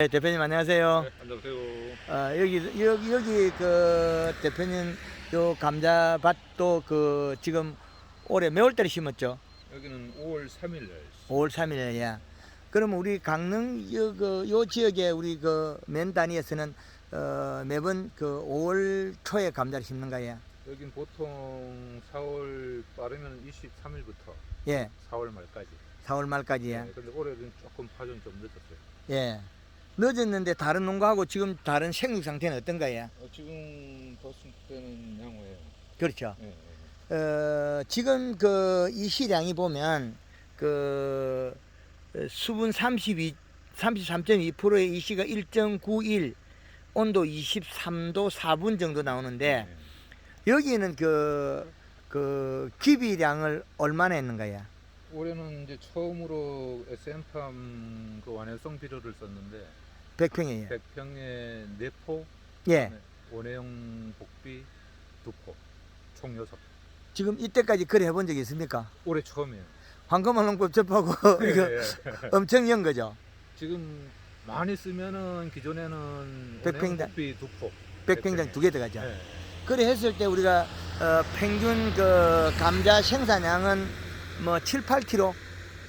네, 대표님 안녕하세요. 네, 안녕하세요. 어, 여기 여기 여기 그 대표님 요 감자밭도 그 지금 올해 몇 월달에 심었죠? 여기는 5월 3일 날 5월 3일에 예. 그러면 우리 강릉 요, 그, 요 지역에 우리 그 맨 단위에서는 어, 매번 그 5월 초에 감자를 심는가요? 여긴 보통 4월 빠르면 23일부터 예, 4월 말까지. 4월 말까지 예. 네, 근데 올해는 조금 파전 좀 늦었어요. 예. 늦었는데 다른 농가하고 지금 다른 생육 상태는 어떤가요? 어, 지금 도순 때는 양호해요. 그렇죠. 네, 네. 어, 지금 그 이 시량이 보면 그 어, 수분 32, 33.2%의 이 시가 1.91, 온도 23도 4분 정도 나오는데 네. 여기는 그, 그 기비량을 얼마나 했는가요? 올해는 이제 처음으로 SM팜 그 완효성 비료를 썼는데 100평이에요. 100평에 4포, 예. 원해용 복비 2포, 총 6포. 지금 이때까지 그래 해본 적이 있습니까? 올해 처음이에요. 황금알농법 접하고 이거 예, 예. 엄청 연 거죠. 지금 많이 쓰면은 기존에는 백평당. 원해용 복비 2포. 100평당 두 개 들어가죠. 네. 그래 했을 때 우리가 어, 평균 그 감자 생산량은 뭐 7, 8kg,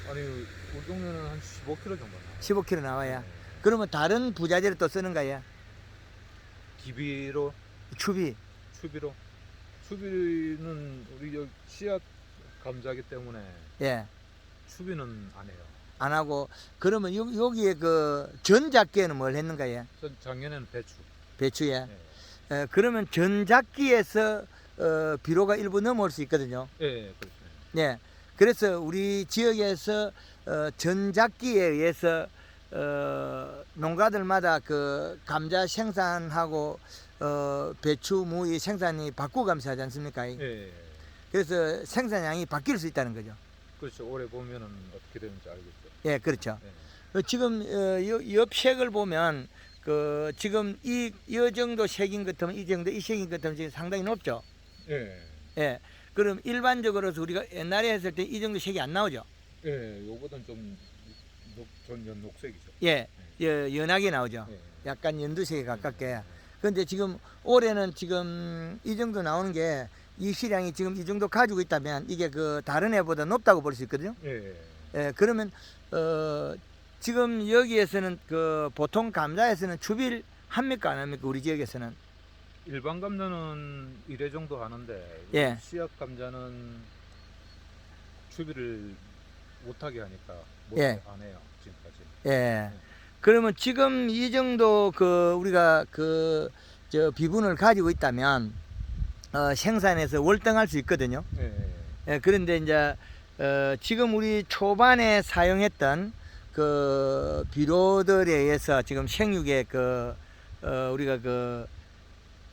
아니 우리 동네는 한 15kg 정도 나와요. 15kg 나와야. 네. 그러면 다른 부자재를 또 쓰는 거야. 기비로 추비. 추비로 추비는 우리 여기 씨앗 감자기 때문에 예. 추비는 안 해요. 안 하고 그러면 여, 여기에 그 전작기에는 뭘 했는가 요전 작년에는 배추. 배추에. 예, 어, 그러면 전작기에서 어, 비료가 일부 넘어올 수 있거든요. 예, 예 그렇죠. 예. 그래서 우리 지역에서 어, 전작기에 의해서 어, 농가들마다 그 감자 생산하고 어, 배추, 무이 생산이 바꾸가면서 하지 않습니까? 예, 예. 그래서 생산량이 바뀔 수 있다는 거죠. 그렇죠. 올해 보면은 어떻게 되는지 알겠죠. 예, 그렇죠. 예. 어, 지금 어, 여- 옆색을 보면 그 지금 이, 이 정도 색인 것 같으면 이 정도 이 색인 것 같으면 지금 상당히 높죠. 예. 예. 그럼 일반적으로 우리가 옛날에 했을 때 이 정도 색이 안 나오죠. 예, 요거는 좀 녹, 전연 녹색이죠. 예, 예 연하게 나오죠. 예. 약간 연두색에 가깝게. 그런데 지금 올해는 지금 이 정도 나오는 게 이 시량이 지금 이 정도 가지고 있다면 이게 그 다른 애보다 높다고 볼 수 있거든요. 예. 예. 예, 그러면 어 지금 여기에서는 그 보통 감자에서는 추비를 합니까 안 합니까 우리 지역에서는? 일반 감자는 1회 정도 하는데 예. 씨앗 감자는 추비를 못하게 하니까 못 예. 안 해요 지금까지. 예. 그러면 지금 이 정도 그 우리가 그 저 비분을 가지고 있다면 어 생산해서 월등할 수 있거든요. 예, 예. 예, 그런데 이제 어, 지금 우리 초반에 사용했던 그 비료들에 의해서 지금 생육의 그 어, 우리가 그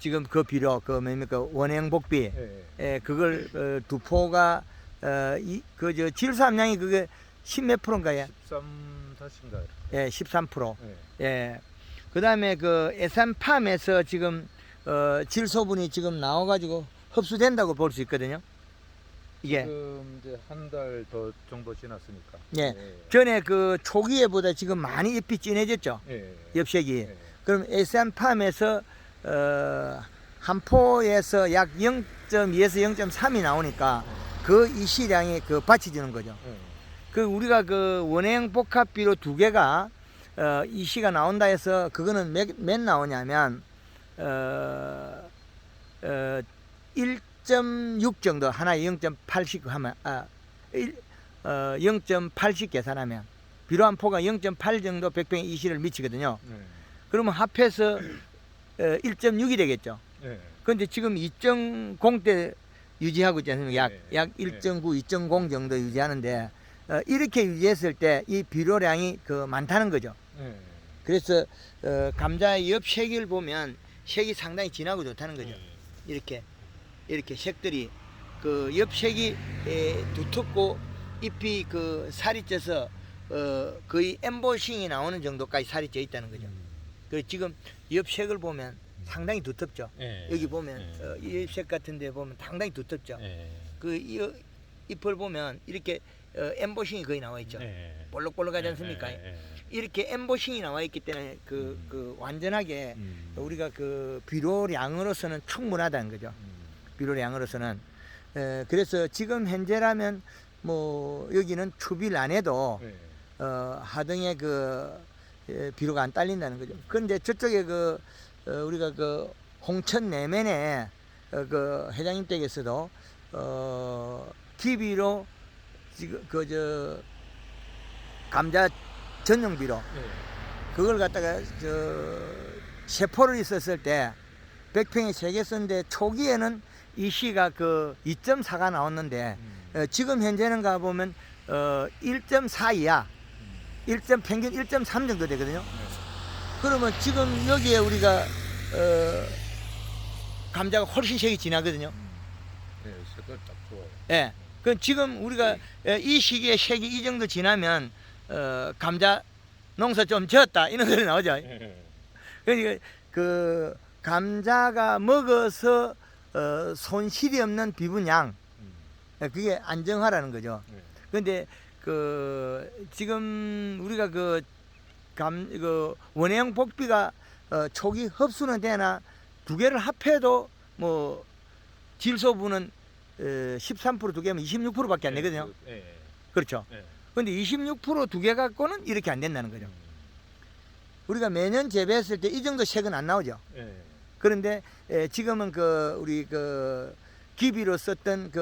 지금 그 비료 그 뭡니까 원형 복비 예, 예. 예, 그걸 어, 두 포가 어, 이 그 저 질소함량이 그게 10몇 프로인가요? 13, 4인가요? 예, 13%. 예. 예. 그다음에 그 에산팜에서 지금 어, 질소분이 지금 나와가지고 흡수된다고 볼 수 있거든요. 이게 지금 이제 한 달 더 정도 지났으니까. 예. 예. 전에 그 초기에보다 지금 많이 잎이 진해졌죠. 예. 예. 엽색이. 예. 그럼 에산팜에서 어, 한 포에서 약 0.2에서 0.3이 나오니까 그 이 시량이 그 받쳐지는 거죠. 예. 그 우리가 그 원행 복합 비료 두 개가 어, 이 시가 나온다 해서 그거는 몇, 몇 나오냐면 어, 어, 1.6 정도 하나에 0.8씩 하면 아, 1, 어, 0.8씩 계산하면 비료 한 포가 0.8 정도 100평에 이 시를 미치거든요. 예. 그러면 합해서 어, 1.6이 되겠죠. 예. 그런데 지금 2.0대 유지하고 있지 않습니까? 약, 네. 약 1.9, 2.0 정도 유지하는데, 어, 이렇게 유지했을 때 이 비료량이 그 많다는 거죠. 예. 그래서, 어, 감자의 옆 색을 보면 색이 상당히 진하고 좋다는 거죠. 이렇게, 이렇게 색들이, 그 옆 색이 에, 두텁고 잎이 그 살이 쪄서, 어, 거의 엠보싱이 나오는 정도까지 살이 쪄 있다는 거죠. 그 지금 옆 색을 보면 상당히 두텁죠. 예. 여기 보면 예. 어, 이색 같은 데 보면 상당히 두텁죠. 예. 그 이, 잎을 보면 이렇게 어, 엠보싱이 거의 나와 있죠. 예. 볼록볼록하지 않습니까? 예. 예. 이렇게 엠보싱이 나와 있기 때문에 그, 음. 그 완전하게 음. 우리가 그 비료량으로서는 충분하다는 거죠. 음. 비료량으로서는. 에, 그래서 지금 현재라면 뭐 여기는 추비를 안 해도 네. 어, 하등에 그 에, 비료가 안 딸린다는 거죠. 그런데 저쪽에 그 어, 우리가 그 홍천 내면에 어, 그 회장님 댁에서도 어, 기비로 지금 그 저 감자 전용 비료 네. 그걸 갖다가 저 세포를 있었을 때 백평에 세개 썼는데 초기에는 이 시가 그 2.4가 나왔는데 음. 어, 지금 현재는 가보면 어, 1.4 이야. 1. 평균 1.3 정도 되거든요. 그러면 지금 여기에 우리가 어, 감자가 훨씬 색이 진하거든요. 음. 네, 색깔 딱 좋아요. 예. 그 지금 우리가 에, 이 시기에 색이 이 정도 지나면 어, 감자 농사 좀 지었다 이런 소리 나오죠. 네. 그러니까 그 감자가 먹어서 어, 손실이 없는 비분양 음. 예, 그게 안정화라는 거죠. 네. 근데 그 지금 우리가 그 감 그 원형 복비가 어, 초기 흡수는 되나 두 개를 합해도 뭐 질소분은 어, 13%두 개면 26%밖에 안 되거든요. 그, 네. 그렇죠. 네. 근데 26%두 개 갖고는 이렇게 안 된다는 거죠. 음. 우리가 매년 재배했을 때 이 정도 색은 안 나오죠. 네. 그런데 에, 지금은 그 우리 그 기비로 썼던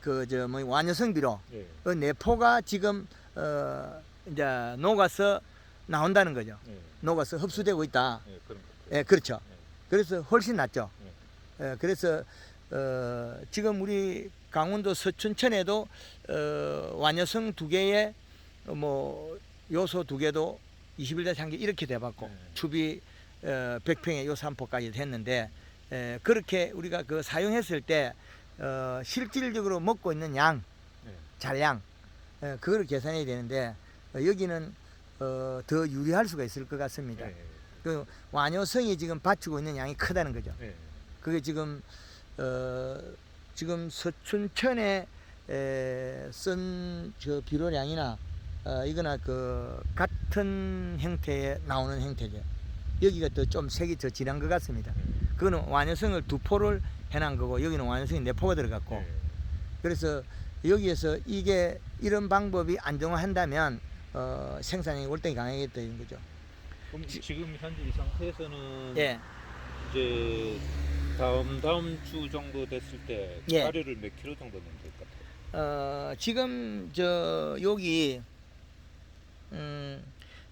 그그저뭐 완효성 비료 네. 그 내포가 지금 어 이제 녹아서 나온다는 거죠. 네. 녹아서 흡수되고 있다. 네. 그런 거. 예, 그렇죠. 네. 그래서 훨씬 낫죠. 예, 그래서 어 지금 우리 강원도 서춘천에도 어 완효성 두 개에 뭐 요소 두 개도 21대 상계 이렇게 돼봤고 네. 추비 어 100평에 요 산포까지 됐는데 에, 그렇게 우리가 그 사용했을 때 어, 실질적으로 먹고 있는 양 네. 잔량 에, 그거를 계산해야 되는데 어, 여기는 어, 더 유리할 수가 있을 것 같습니다. 네. 그 완효성이 지금 받치고 있는 양이 크다는 거죠. 네. 그게 지금 어, 지금 서춘천에 쓴 저 비료량이나 어, 이거나 그 같은 형태에 나오는 형태죠. 여기가 또 좀 색이 더 진한 것 같습니다. 그거는 완효성을 두 포를 해놓은 거고 여기는 완효성이 네 포가 들어갔고 네. 그래서 여기에서 이게 이런 방법이 안정화한다면 어, 생산량이 월등히 강하겠다 이런 거죠. 그럼 지 금 현재 이 상태에서는 예, 이제 다음 다음 주 정도 됐을 때 예. 가루를 몇 킬로 정도 넣으면 될 것 같아요. 어, 지금 저 여기 음,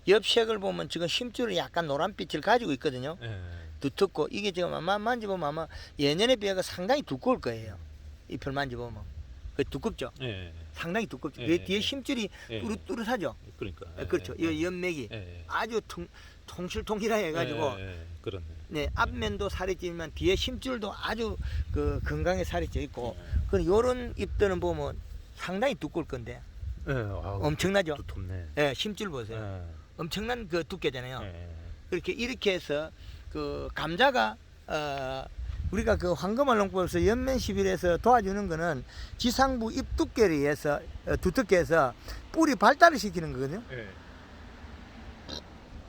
옆색을 보면 지금 심줄이 약간 노란빛을 가지고 있거든요. 네. 두텁고 이게 지금 아마 만져보면 아마 예년에 비해서 상당히 두꺼울 거예요. 잎을 만져보면 그 두껍죠. 네. 상당히 두껍죠. 예, 왜 예, 뒤에 예. 심줄이 예. 뚜릇뚜릇하죠. 그러니까. 예, 그렇죠. 이 연맥이 예. 아주 통, 통실통실하게 해가지고 예, 예, 그렇네. 네 앞면도 살이 찌면 뒤에 심줄도 아주 그 건강에 살이 쪄 있고 예. 그 요런 잎들은 보면 상당히 두꺼울 건데 예, 아우, 엄청나죠. 두텁네. 예, 심줄 보세요. 예. 엄청난 그 두께잖아요. 예. 그렇게 이렇게 해서 그 감자가 어 우리가 그 황금알 농법에서 연면 11에서 도와주는 거는 지상부 잎 두께를 위해서 어, 두텁게 해서 뿌리 발달을 시키는 거거든요. 예.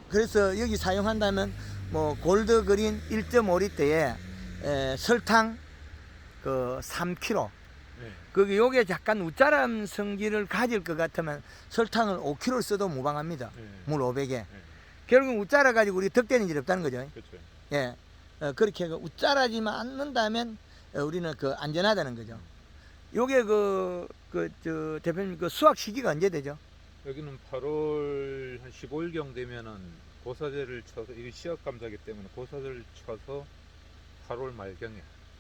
그래서 여기 사용한다면 뭐 골드 그린 1.5리터에 에, 설탕 그 3kg 예. 그게 요게 약간 우짜람 성질을 가질 것 같으면 설탕을 5kg 써도 무방합니다. 예. 물 500에. 예. 결국 우짜라 가지고 우리 덕대는 일 없다는 거죠. 그렇죠. 예. 어, 그렇게 그 우짜라지만 않는다면 어, 우리는 그 안전하다는 거죠. 요게 그, 그, 저, 대표님 그 수확 시기가 언제 되죠? 여기는 8월 한 15일경 되면은 고사제를 쳐서 이게 시약 감자기 때문에 고사제를 쳐서 8월 말경에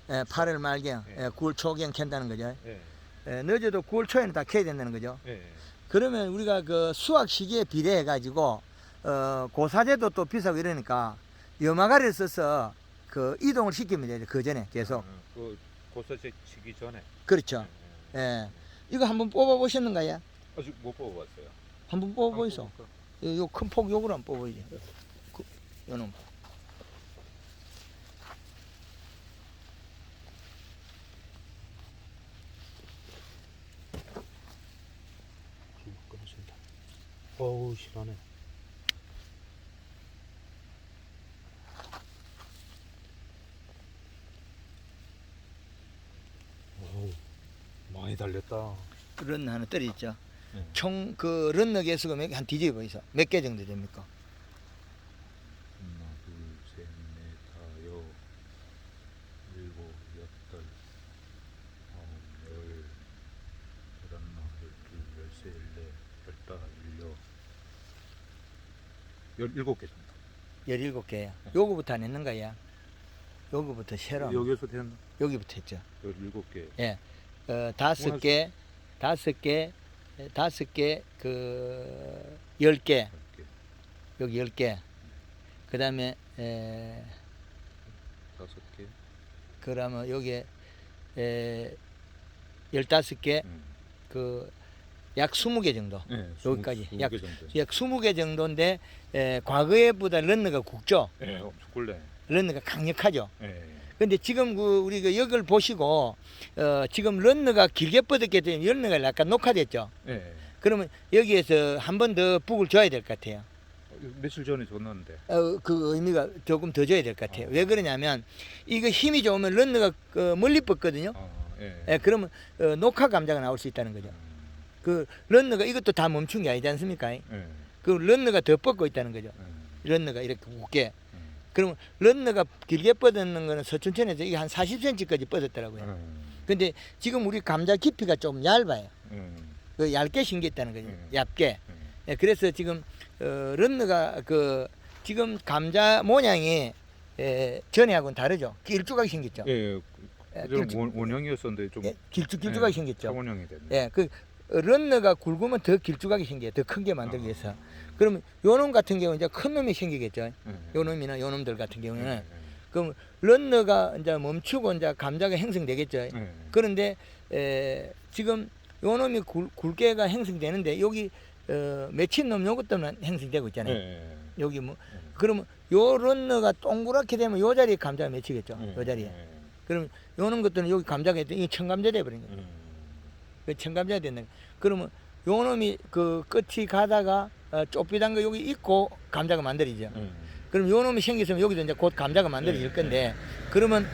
예, 8월 말경, 예. 예, 9월 초경 캔다는 거죠. 예. 예, 늦어도 9월 초에는 다 캐야 된다는 거죠. 예. 그러면 우리가 그 수확 시기에 비례해 가지고 어, 고사제도 또 비싸고 이러니까 염화가를 써서 그 이동을 시키면 되죠. 그 전에 계속. 어, 그 고사제 치기 전에 그렇죠. 예. 예. 이거 한번 뽑아 보셨는가요? 아직 못 뽑아봤어요. 한번 뽑아 보이소. 요 큰폭 요걸 한번 뽑아야지. 그, 요놈. 어우 시원해. 어우 많이 달렸다. 런 하나 떨어 있죠. 네. 총그 런너 개수가 몇, 한 뒤집어 있어. 몇 개 정도 됩니까? 하나, 둘, 셋, 넷, 다, 여, 일곱, 여덟, 아홉, 열, 열하나, 열둘, 열세, 열네, 열다, 열여, 열일곱 개 정도. 17개야. 요거부터 안 했는 거야. 요거부터 세로. 여기서 된 여기부터 했죠. 열일곱 개. 예. 어, 다섯 개, 다섯 개, 에, 다섯 개, 그, 열 개. 여기 열 개. 그 다음에, 에, 다섯 개. 그러면 여기에, 에, 열다섯 개, 음. 그, 약 스무 개 정도. 네, 여기까지. 약- 개 정도. 약 스무 개 정도인데, 에, 과거에보다 런너가 굵죠? 예, 엄청 굴래. 런너가 강력하죠? 예. 근데 지금 그 우리 그 역을 보시고 어 지금 런너가 길게 뻗었기 때문에 런너가 약간 녹화됐죠. 예. 그러면 여기에서 한 번 더 북을 줘야 될 것 같아요. 며칠 전에 줬는데. 어, 그 의미가 조금 더 줘야 될 것 같아요. 어. 왜 그러냐면 이거 힘이 좋으면 런너가 그 멀리 뻗거든요. 아, 예. 예, 그러면 어, 녹화 감자가 나올 수 있다는 거죠. 그 런너가 이것도 다 멈춘 게 아니지 않습니까? 예. 그 런너가 더 뻗고 있다는 거죠. 예. 런너가 이렇게 굵게. 음. 그러면 런너가 길게 뻗는 거는 서춘천에서 이게 한 40cm까지 뻗었더라고요. 음. 근데 지금 우리 감자 깊이가 좀 얇아요. 음. 그 얇게 신겼다는 거죠. 음. 얇게. 음. 예, 그래서 지금 어, 런너가 그 지금 감자 모양이 에, 전에하고는 다르죠. 길쭉하게 생겼죠. 예, 예. 예, 좀 길쭉, 원, 원형이었었는데 좀 예, 길쭉 길쭉하게 예, 생겼죠. 차원형이 됐네. 예, 그 어, 런너가 굵으면 더 길쭉하게 생겨요. 더 큰 게 만들기 위해서. 그러면 요놈 같은 경우는 이제 큰 놈이 생기겠죠. 예. 요놈이나 요놈들 같은 예. 경우는 그럼 런너가 이제 멈추고 이제 감자가 형성되겠죠. 예. 그런데 에, 지금 요놈이 굵, 굵게가 형성되는데 여기 어, 맺힌 놈 요것들만 형성되고 예. 있잖아요. 예. 여기 뭐 예. 그러면 요 런너가 동그랗게 되면 요 자리에 감자가 맺히겠죠. 예. 요 자리에. 예. 그러면 요놈 것들은 여기 감자가 있더 이게 청감자 돼 버린 거예요. 음. 그 청감자가 된다. 그러면 요 놈이 그 끝이 가다가 어, 좁비단 거 여기 있고 감자가 만들어지죠. 음. 그럼 요 놈이 생겼으면 여기도 이제 곧 감자가 만들어질 네. 건데, 그러면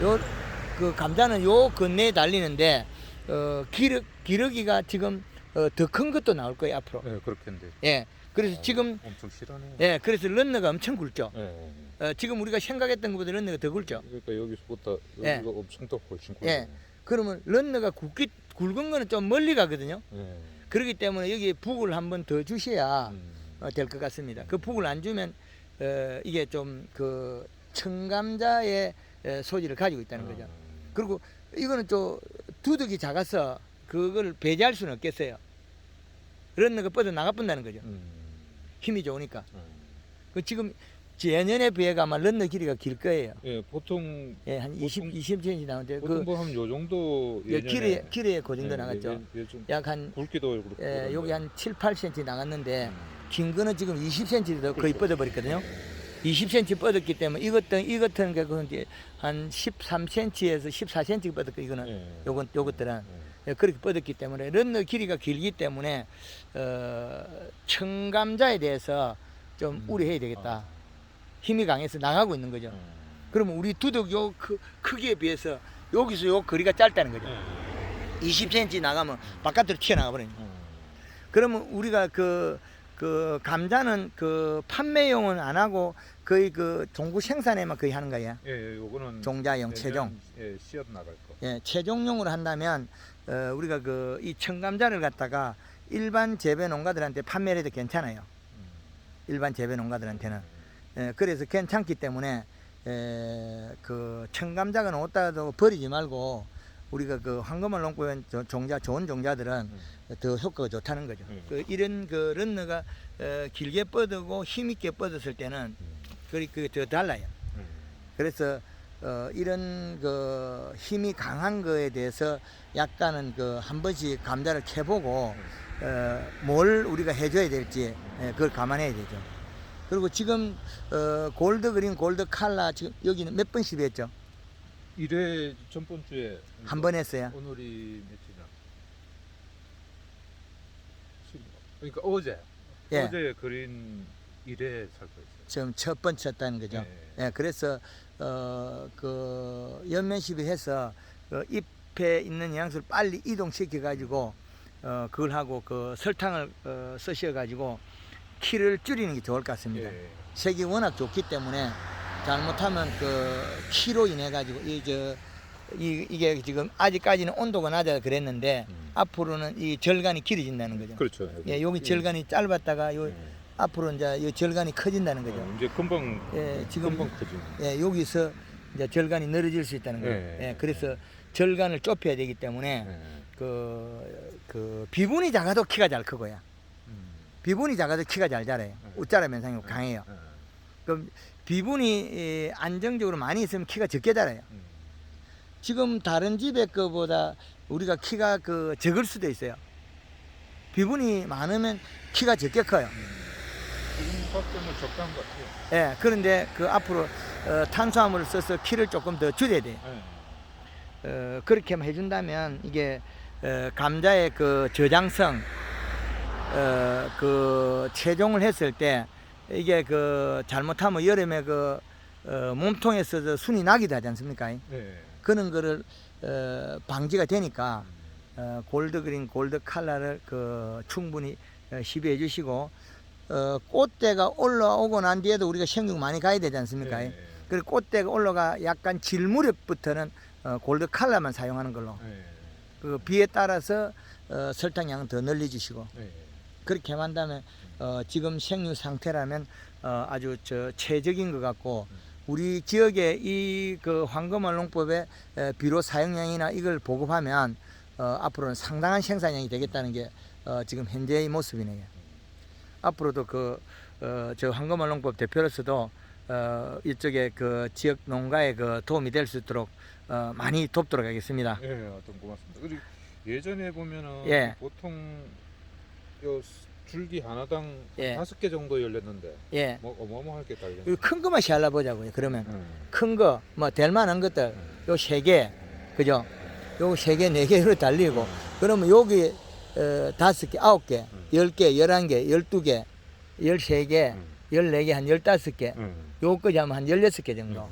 요그 감자는 요 근내에 달리는데 어 기르 기르기가 지금 어, 더 큰 것도 나올 거예요 앞으로. 예, 그렇겠는데. 예. 그래서 지금 엄청 실하네. 예 그래서 런너가 엄청 굵죠. 예. 어, 지금 우리가 생각했던 것보다 런너가 더 굵죠. 그러니까 여기서부터 예. 여기가 엄청 더 훨씬 굵네. 예. 그러면 런너가 굵기 굵은 거는 좀 멀리 가거든요. 예. 그렇기 때문에 여기 북을 한번 더 주셔야 음. 어, 될 것 같습니다. 그 북을 안 주면 어, 이게 좀 그 청감자의 에, 소질을 가지고 있다는 거죠. 음. 그리고 이거는 또 두둑이 작아서 그걸 배제할 수는 없겠어요. 런너가 뻗어 나가본다는 거죠. 음. 힘이 좋으니까. 음. 그 지금 재년에 비해가 아마 런너 길이가 길 거예요. 예, 보통 예, 한 20, 보통- 20cm 나오는데 보통 그뭐한요 정도 예, 예전에 길에 길에 그 정도 예, 나갔죠. 예, 예, 좀 약한 굵기도 그렇고. 예, 여기. 한 7, 8cm 나갔는데 음. 긴 거는 지금 20cm 더 거의 뻗어 버렸거든요. 20cm 뻗었기 때문에 이것도 이것은 그 이제 한 13cm에서 14cm 뻗었고 이거는 예. 요건 요것들은 예. 예, 그렇게 뻗었기 때문에 런너 길이가 길기 때문에 어, 청감자에 대해서 좀 음. 우려해야 되겠다. 힘이 강해서 나가고 있는 거죠. 음. 그러면 우리 두둑 요 크, 크기에 비해서 여기서 요 거리가 짧다는 거죠. 예. 20cm 나가면 바깥으로 튀어나가 버려요. 음. 그러면 우리가 그, 그 감자는 그 판매용은 안 하고 거의 그 종구 생산에만 거의 하는 거예요. 예, 예, 요거는 종자용, 내년, 최종. 예, 씨앗 나갈 거. 예, 최종용으로 한다면 어, 우리가 그 이 청감자를 갖다가 일반 재배 농가들한테 판매를 해도 괜찮아요. 음. 일반 재배 농가들한테는. 예, 그래서 괜찮기 때문에 에, 그 청감자가 나왔다도 버리지 말고 우리가 그 황금을 있는 저- 종자 좋은 종자들은 음. 더 효과가 좋다는 거죠. 음. 그 이런 그 런너가 어, 길게 뻗고 힘 있게 뻗었을 때는 음. 그리 그더 달라요. 음. 그래서 어, 이런 그 힘이 강한 거에 대해서 약간은 그 한 번씩 감자를 캐보고 어, 뭘 우리가 해줘야 될지 예, 그걸 감안해야 되죠. 그리고 지금 어, 골드 그린 골드 칼라 지금 여기는 몇 번씩 했죠? 이래 전번 주에 한 번 했어요. 오늘이 며칠이야? 칠- 그러니까 어제 예. 어제 그린 일에 살포했어요. 지금 첫 번째였다는 거죠. 예. 예, 그래서 어 그 연면시비 해서 그 잎에 있는 영양소를 빨리 이동시켜 가지고 어 그걸 하고 그 설탕을 어, 쓰셔 가지고 키를 줄이는 게 좋을 것 같습니다. 예. 색이 워낙 좋기 때문에 잘못하면 그 키로 인해 가지고 이저 이, 이게 지금 아직까지는 온도가 낮아서 그랬는데 음. 앞으로는 이 절간이 길어진다는 거죠. 그렇죠. 예, 여기 절간이 짧았다가 요 예. 앞으로 이제 이 절간이 커진다는 거죠. 어, 이제 금방 예, 지금 금방 커지는. 예, 여기서 이제 절간이 늘어질 수 있다는 거예요. 예. 예, 그래서 절간을 좁혀야 되기 때문에 예. 그, 그 비분이 작아도 키가 잘 크고요. 음. 비분이 작아도 키가 잘 자라요. 예. 웃자라 현상이 강해요. 예. 그럼 비분이 예, 안정적으로 많이 있으면 키가 적게 자라요. 음. 지금 다른 집의 거보다 우리가 키가 그 적을 수도 있어요. 비분이 많으면 키가 적게 커요. 적당한 것 같아요. 예, 그런데 그 앞으로 어, 탄수화물을 써서 키를 조금 더 줄여야 돼요. 예. 어, 그렇게만 해준다면 이게 어, 감자의 그 저장성, 어, 그 체종을 했을 때 이게 그 잘못하면 여름에 그 어, 몸통에서 순이 나기도 하지 않습니까? 예. 그런 거를 어, 방지가 되니까 어, 골드 그린 골드 칼라를 그 충분히 어, 시비해 주시고 어, 꽃대가 올라오고 난 뒤에도 우리가 생육 많이 가야 되지 않습니까? 예. 그리고 꽃대가 올라가 약간 질 무렵부터는 어, 골드 칼라만 사용하는 걸로 예. 그 비에 따라서 어, 설탕 양은 더 늘려 주시고 예. 그렇게 한다면 어, 지금 생육 상태라면 어, 아주 저 최적인 것 같고 우리 지역에 이 그 황금알 농법의 에, 비료 사용량이나 이걸 보급하면 어, 앞으로는 상당한 생산량이 되겠다는 게 어, 지금 현재의 모습이네요. 앞으로도 그 어, 저 황금알 농법 대표로서도 어, 이쪽에 그 지역 농가에 그 도움이 될 수 있도록 어, 많이 돕도록 하겠습니다. 예, 어떤 고맙습니다. 그리고 예전에 보면은 예. 보통 요 줄기 하나당 예. 다섯 개 정도 열렸는데 예. 뭐 어마어마하게 달렸네. 이큰 것만 시알아보자고요. 그러면 예. 큰 거, 뭐, 될 만한 것들, 요 세 개, 그죠? 요 세 개, 네 개로 달리고, 그러면 여기, 어, 다섯 개, 아홉 개, 열 개, 열한 개, 열두 개, 열세 개, 음. 열네 개, 한 열다섯 개, 음. 요거까지 하면 한 열여섯 개 정도.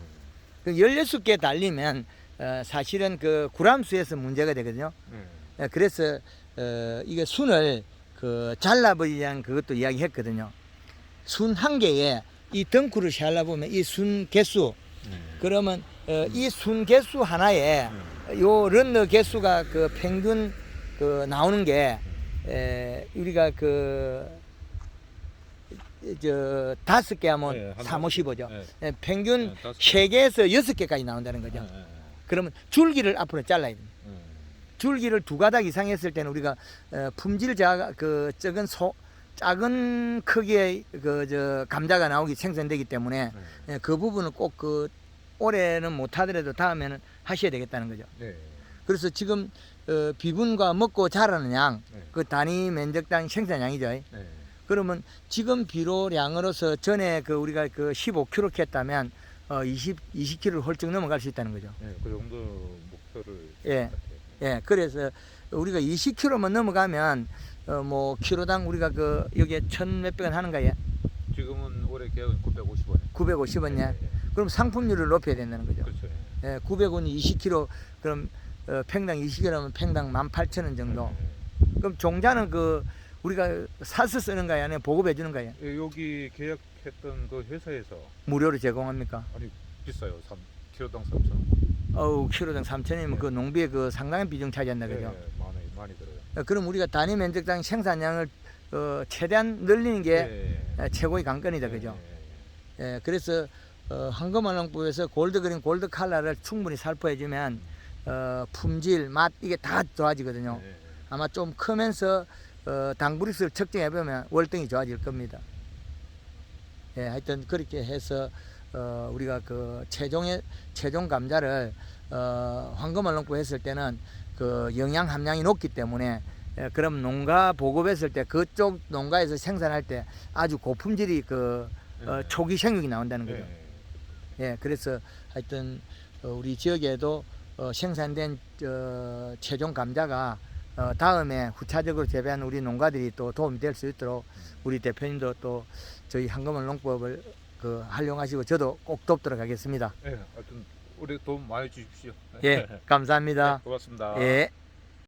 그 열여섯 개 달리면, 어, 사실은 그 구람수에서 문제가 되거든요. 음. 예, 그래서, 어, 이게 순을 그 잘라버리지 않은 그것도 이야기했거든요. 순 한 개에 이 덩쿨을 잘라보면 이 순 개수, 음. 그러면 어, 이순 개수 하나에 음. 요 런너 개수가 그 평균 그 나오는 게 에, 우리가 그 저 다섯 개 하면 예, 한 삼오십오죠. 예. 예, 평균 예, 다섯 개. 세 개에서 여섯 개까지 나온다는 거죠. 예, 예, 예. 그러면 줄기를 앞으로 잘라야 됩니다. 음. 줄기를 두 가닥 이상 했을 때는 우리가 어, 품질 자, 그 적은 소, 작은 크기의 그 저 감자가 나오기 생산되기 때문에 예. 예, 그 부분은 꼭 그 올해는 못하더라도 다음에는 하셔야 되겠다는 거죠. 예. 그래서 지금 어, 비분과 먹고 자라는 양, 네. 그 단위 면적당 생산량이죠. 예. 그러면 지금 비료량으로서 전에 그 우리가 그 15kg 했다면 어, 20, 20kg를 훌쩍 넘어갈 수 있다는 거죠. 예. 그 정도 목표를 예. 예, 그래서 우리가 20kg만 넘어가면 어, 뭐 키로당 우리가 그 여기에 천 몇백 원 하는가 예? 지금은 올해 계약은 950원. 950원 예. 그럼 상품률을 높여야 된다는 거죠. 그렇죠. 예. 예, 900원이 20kg 그럼 어, 팽당 20kg면 팽당 18,000원 정도. 그럼 종자는 그 우리가 사서 쓰는 거야, 아니면 보급해 주는 거야? 예, 여기 계약했던 그 회사에서 무료로 제공합니까? 아니 비싸요. 3 킬로당 3천. 어우, 키로당 3,000원이면 그 농비의 그 상당한 비중 차지한다, 예, 그죠? 예, 많이 많이 들어요. 어, 그럼 우리가 단위 면적당 생산량을 어, 최대한 늘리는 게 예. 어, 최고의 관건이다, 예, 그죠? 예, 예, 그래서 어, 황금알농부에서 골드그린 골드 칼라를 충분히 살포해주면 어, 품질, 맛 이게 다 예. 좋아지거든요. 예, 예. 아마 좀 크면서 어, 당브리스를 측정해 보면 월등히 좋아질 겁니다. 예, 하여튼 그렇게 해서 어, 우리가 그 최종의 최종 감자를 어, 황금알 농부 했을 때는 그 영양 함량이 높기 때문에 예, 그럼 농가 보급했을 때 그쪽 농가에서 생산할 때 아주 고품질이 그 어, 예. 초기 생육이 나온다는 거죠. 예. 예, 그래서 하여튼 어, 우리 지역에도 어, 생산된 어, 최종 감자가 어, 다음에 후차적으로 재배하는 우리 농가들이 또 도움이 될 수 있도록 우리 대표님도 또 저희 한금을 농법을 그 활용하시고 저도 꼭 돕도록 하겠습니다. 예, 하여튼 우리 도움 많이 주십시오. 예, 감사합니다. 네, 고맙습니다. 예.